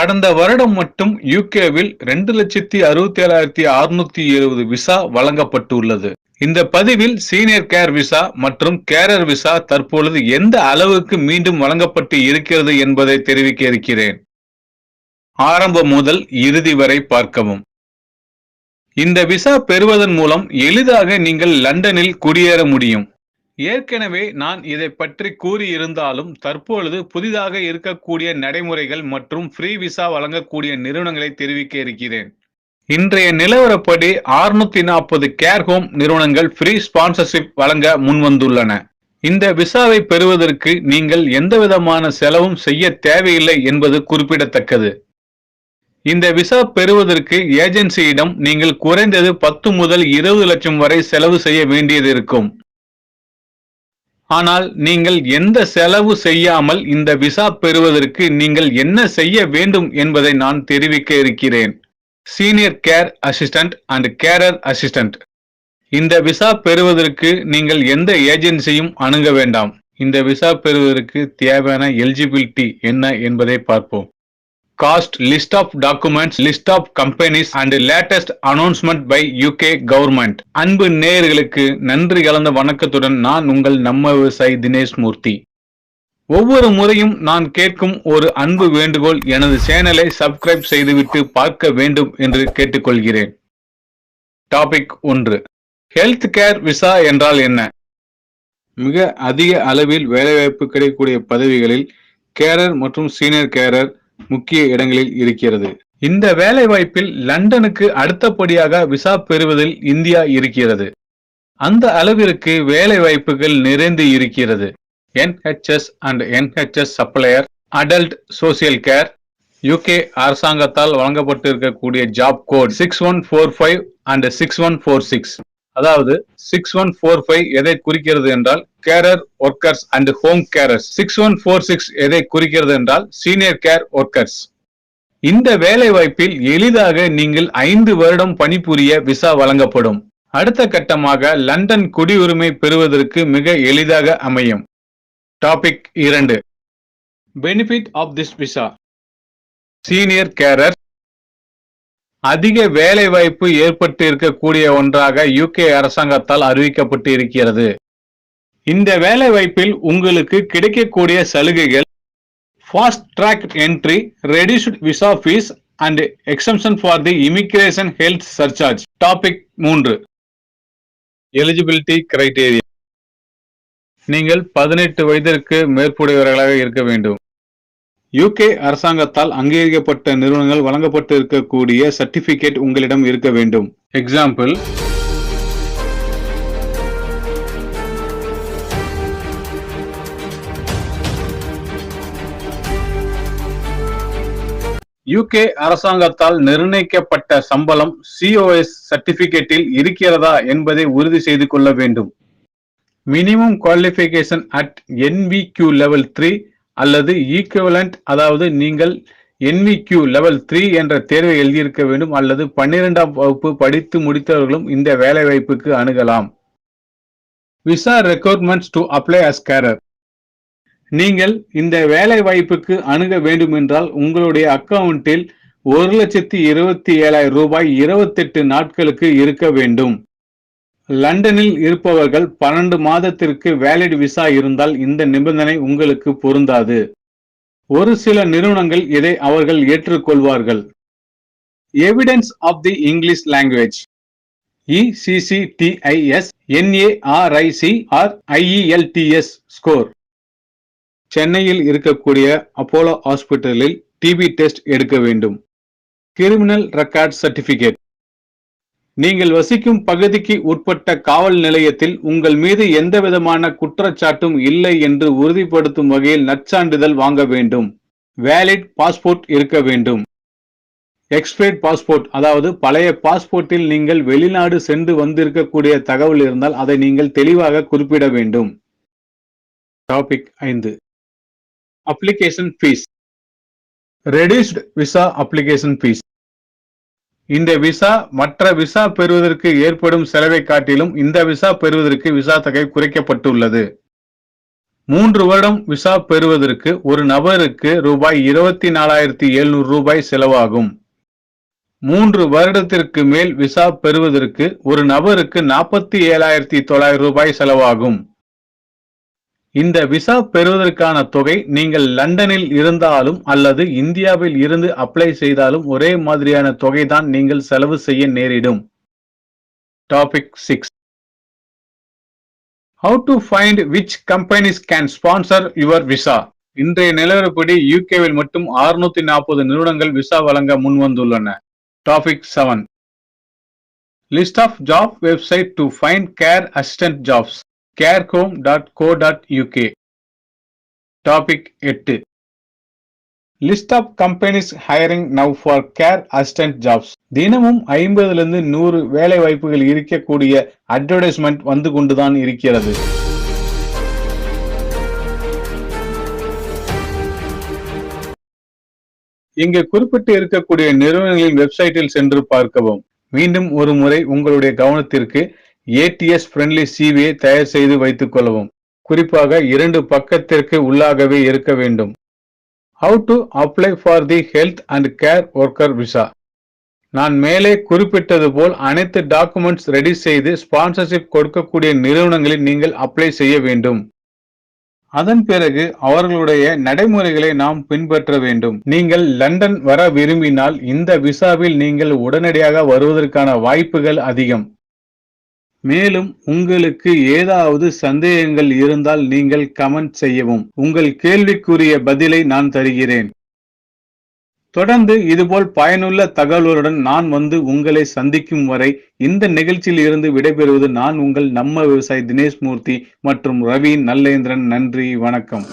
கடந்த வருடம் மட்டும் யூகேவில் ரெண்டு லட்சத்தி அறுபத்தி ஏழாயிரத்தி அறுநூத்தி எழுபது விசா வழங்கப்பட்டுள்ளது. இந்த பதிவில் சீனியர் கேர் விசா மற்றும் கேரர் விசா தற்பொழுது எந்த அளவுக்கு மீண்டும் வழங்கப்பட்டு இருக்கிறது என்பதை தெரிவிக்க இருக்கிறேன் ஆரம்பம் முதல் இறுதி வரை பார்க்கவும். இந்த விசா பெறுவதன் மூலம் எளிதாக நீங்கள் லண்டனில் குடியேற முடியும். ஏற்கனவே நான் இதை பற்றி கூறியிருந்தாலும் தற்பொழுது புதிதாக இருக்கக்கூடிய நடைமுறைகள் மற்றும் ஃப்ரீ விசா வழங்கக்கூடிய நிறுவனங்களை தெரிவிக்க இருக்கிறேன். இன்றைய நிலவரப்படி 640 நாற்பது கேர் ஹோம் நிறுவனங்கள் ஃப்ரீ ஸ்பான்சர்ஷிப் வழங்க முன்வந்துள்ளன. இந்த விசாவை பெறுவதற்கு நீங்கள் எந்தவிதமான செலவும் செய்ய தேவையில்லை என்பது குறிப்பிடத்தக்கது. இந்த விசா பெறுவதற்கு ஏஜென்சியிடம் நீங்கள் குறைந்தது பத்து முதல் இருபது லட்சம் வரை செலவு செய்ய வேண்டியது இருக்கும். ஆனால் நீங்கள் எந்த செலவு செய்யாமல் இந்த விசா பெறுவதற்கு நீங்கள் என்ன செய்ய வேண்டும் என்பதை நான் தெரிவிக்க இருக்கிறேன். Senior care assistant and carer assistant இந்த விசா பெறுவதற்கு நீங்கள் எந்த ஏஜென்சியும் அணுக வேண்டாம். இந்த விசா பெறுவதற்கு தேவையான எலிஜிபிலிட்டி என்ன என்பதை பார்ப்போம். Cost list of documents list of companies and latest announcement by UK government அன்பு நேயர்களுக்கு நன்றி கலந்த வணக்கத்துடன் நான் உங்கள் நம்ம விவசாயி தினேஷ் மூர்த்தி. ஒவ்வொரு முறையும் நான் கேட்கும் ஒரு அன்பு வேண்டுகோள் எனது சேனலை சப்ஸ்கிரைப் செய்துவிட்டு பார்க்க வேண்டும் என்று கேட்டுக்கொள்கிறேன். டாபிக் ஒன்று. ஹெல்த் கேர் விசா என்றால் என்ன? மிக அதிக அளவில் வேலைவாய்ப்பு கிடைக்கக்கூடிய பதவிகளில் கேரர் மற்றும் சீனியர் கேரர் முக்கிய இடங்களில் இருக்கிறது. இந்த வேலை வாய்ப்பில் லண்டனுக்கு அடுத்தபடியாக விசா பெறுவதில் இந்தியா இருக்கிறது. அந்த அளவிற்கு வேலை வாய்ப்புகள் நிறைந்து இருக்கிறது. NHS and NHS supplier adult social care UK அரசாங்கத்தால் வழங்கப்பட்டு இருக்கக்கூடிய job code six one four five and six one four six. அதாவது சிக்ஸ் ஒன் ஃபோர் ஃபைவ் எதை குறிக்கிறது என்றால் carer workers and home carers six one four six எதை குறிக்கிறது என்றால் சீனியர் கேர் ஒர்க்கர்ஸ் இந்த வேலை வாய்ப்பில் எளிதாக நீங்கள் ஐந்து வருடம் பணிபுரிய விசா வழங்கப்படும். அடுத்த கட்டமாக லண்டன் குடியுரிமை பெறுவதற்கு மிக எளிதாக அமையும். டாபிக் இரண்டு. Benefit of this visa senior carer அதிக வேலை வாய்ப்பு ஏற்பட்டு இருக்கக்கூடிய ஒன்றாக யூகே அரசாங்கத்தால் அறிவிக்கப்பட்டு இருக்கிறது இந்த வேலை வாய்ப்பில் உங்களுக்கு கிடைக்கக்கூடிய சலுகைகள் fast track entry reduced visa fee and exemption for the immigration health surcharge topic மூன்று. எலிஜிபிலிட்டி கிரைட்டேரியா நீங்கள் பதினெட்டு வயதிற்கு மேற்புடையவர்களாக இருக்க வேண்டும். யூகே அரசாங்கத்தால் அங்கீகரிக்கப்பட்ட நிறுவனங்கள் வழங்கப்பட்டு இருக்கக்கூடிய சர்டிபிகேட் உங்களிடம் இருக்க வேண்டும். எக்ஸாம்பிள் யூகே அரசாங்கத்தால் நிர்ணயிக்கப்பட்ட சம்பளம் சிஓஎஸ் சர்டிபிகேட்டில் இருக்கிறதா என்பதை உறுதி செய்து கொள்ள வேண்டும். Minimum qualification at NVQ level three அல்லது ஈக்குவலண்ட் அதாவது நீங்கள் என்விக்யூ லெவல் த்ரீ என்ற தேர்வை எழுதியிருக்க வேண்டும் அல்லது பன்னிரெண்டாம் வகுப்பு படித்து முடித்தவர்களும் இந்த வேலைவாய்ப்புக்கு அணுகலாம். Visa requirements to apply as carer நீங்கள் இந்த வேலை வாய்ப்புக்கு அணுக வேண்டும் என்றால் உங்களுடைய அக்கவுண்டில் ஒரு லட்சத்தி இருபத்தி ஏழாயிரம் ரூபாய் இருபத்தெட்டு நாட்களுக்கு இருக்க வேண்டும். லண்டனில் இருப்பவர்கள் பன்னெண்டு மாதத்திற்கு வேலிட் விசா இருந்தால் இந்த நிபந்தனை உங்களுக்கு பொருந்தாது. ஒரு சில நிறுவனங்கள் இதை அவர்கள் ஏற்றுக்கொள்வார்கள். Evidence of the English language ECCTIS NARIC or IELTS score சென்னையில் இருக்கக்கூடிய அப்போலோ ஹாஸ்பிட்டலில் டிபி டெஸ்ட் எடுக்க வேண்டும். கிரிமினல் ரெக்கார்ட் சர்டிபிகேட் நீங்கள் வசிக்கும் பகுதிக்கு உட்பட்ட காவல் நிலையத்தில் உங்கள் மீது எந்தவிதமான குற்றச்சாட்டும் இல்லை என்று உறுதிப்படுத்தும் வகையில் நற்சான்றிதழ் வாங்க வேண்டும். வேலிட் பாஸ்போர்ட் இருக்க வேண்டும். எக்ஸ்பைர்ட் பாஸ்போர்ட் அதாவது பழைய பாஸ்போர்ட்டில் நீங்கள் வெளிநாடு சென்று வந்திருக்கக்கூடிய தகவல் இருந்தால் அதை நீங்கள் தெளிவாக குறிப்பிட வேண்டும். டாபிக் ஐந்து. Application fee reduced visa application fee இந்த விசா மற்ற விசா பெறுவதற்கு ஏற்படும் செலவை காட்டிலும் இந்த விசா பெறுவதற்கு விசா தொகை குறைக்கப்பட்டுள்ளது. மூன்று வருடம் விசா பெறுவதற்கு ஒரு நபருக்கு ரூபாய் இருபத்தி நாலாயிரத்தி எழுநூறு ரூபாய் செலவாகும். மூன்று வருடத்திற்கு மேல் விசா பெறுவதற்கு ஒரு நபருக்கு நாற்பத்தி ஏழாயிரத்தி தொள்ளாயிரம் ரூபாய் செலவாகும். இந்த விசா பெறுவதற்கான தொகை நீங்கள் லண்டனில் இருந்தாலும் அல்லது இந்தியாவில் இருந்து அப்ளை செய்தாலும் ஒரே மாதிரியான தொகைதான் நீங்கள் செலவு செய்ய நேரிடும். Topic six how to find which companies can sponsor your visa இன்றைய நிலவரப்படி யூகேவில் மட்டும் 640 நாற்பது நிறுவனங்கள் விசா வழங்க முன்வந்துள்ளன topic seven list of job website to find care assistant jobs care home dot co dot UK topic எட்டு. List of companies hiring now for care assistant jobs தினமும் ஐம்பதுலேருந்து நூறு வேலை வாய்ப்புகள் இருக்கக்கூடிய அட்வர்டைஸ்மெண்ட் வந்து கொண்டுதான் இருக்கிறது. இங்கே குறிப்பிட்டு இருக்கக்கூடிய நிறுவனங்களின் வெப்சைட்டில் சென்று பார்க்கவும். மீண்டும் ஒரு முறை உங்களுடைய கவனத்திற்கு ஏடிஎஸ் ஃப்ரெண்ட்லி சிவியை தயார் செய்து வைத்துக் கொள்ளவும். குறிப்பாக இரண்டு பக்கத்திற்கு உள்ளாகவே இருக்க வேண்டும். How to apply for the health and care worker visa நான் மேலே குறிப்பிட்டது போல் அனைத்து டாக்குமெண்ட்ஸ் ரெடி செய்து ஸ்பான்சர்ஷிப் கொடுக்கக்கூடிய நிறுவனங்களில் நீங்கள் அப்ளை செய்ய வேண்டும். அதன் பிறகு அவர்களுடைய நடைமுறைகளை நாம் பின்பற்ற வேண்டும். நீங்கள் லண்டன் வர விரும்பினால் இந்த விசாவில் நீங்கள் உடனடியாக வருவதற்கான வாய்ப்புகள் அதிகம். மேலும் உங்களுக்கு ஏதாவது சந்தேகங்கள் இருந்தால் நீங்கள் கமெண்ட் செய்யவும். உங்கள் கேள்விக்குரிய பதிலை நான் தருகிறேன். தொடர்ந்து இதுபோல் பயனுள்ள தகவலுடன் நான் வந்து உங்களை சந்திக்கும் வரை இந்த நிகழ்ச்சியில் இருந்து விடைபெறுவது நான் உங்கள் நம்ம விவசாயி தினேஷ் மூர்த்தி மற்றும் ரவி நல்லேந்திரன். நன்றி வணக்கம்.